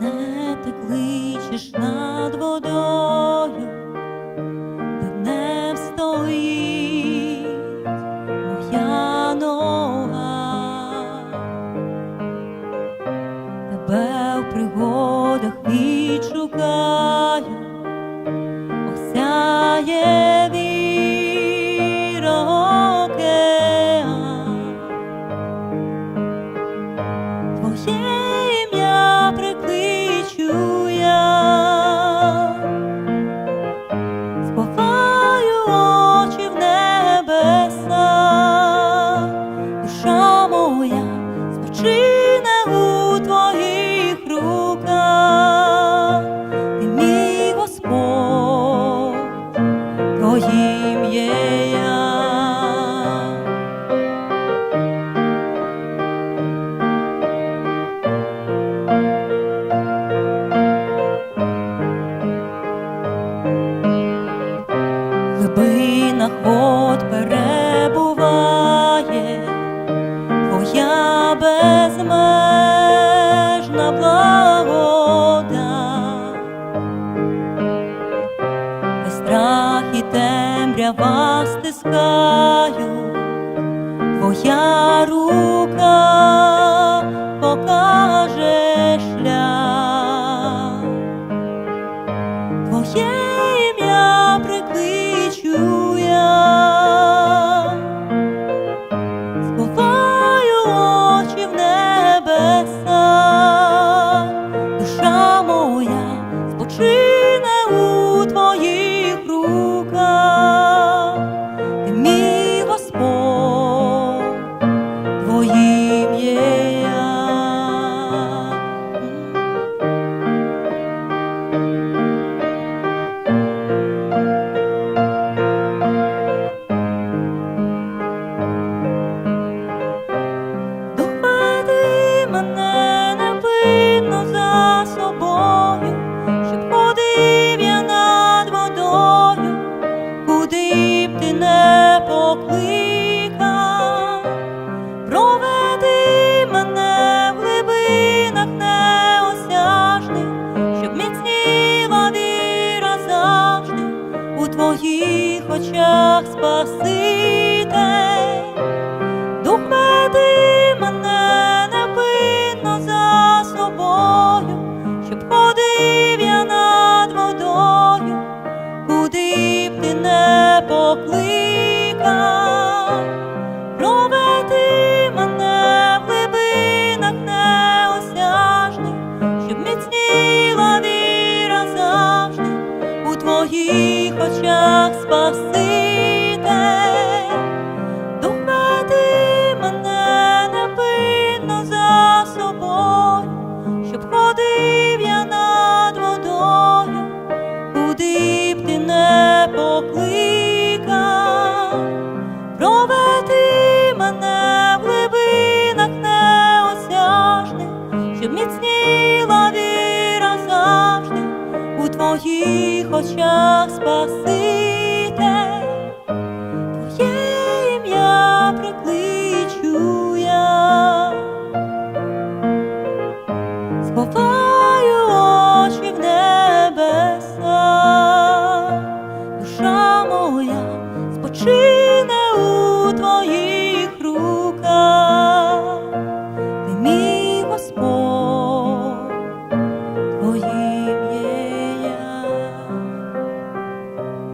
мене ти кличеш над водою, де не стоїть моя нога, тебе в пригодах відшукаю, осяє безмежна благода, Весь страх і темрява стискаю, твоя рука покаже шлях. Твоє твоїх очах Спаситель. Дух веди мене невинно за собою, щоб ходив я над водою, куди б ти не покликав, у твоїх очах Спаситель. очах Спаситель, Твоє ім'я прикличу я, сховаю очі в небеса, душа моя спочила.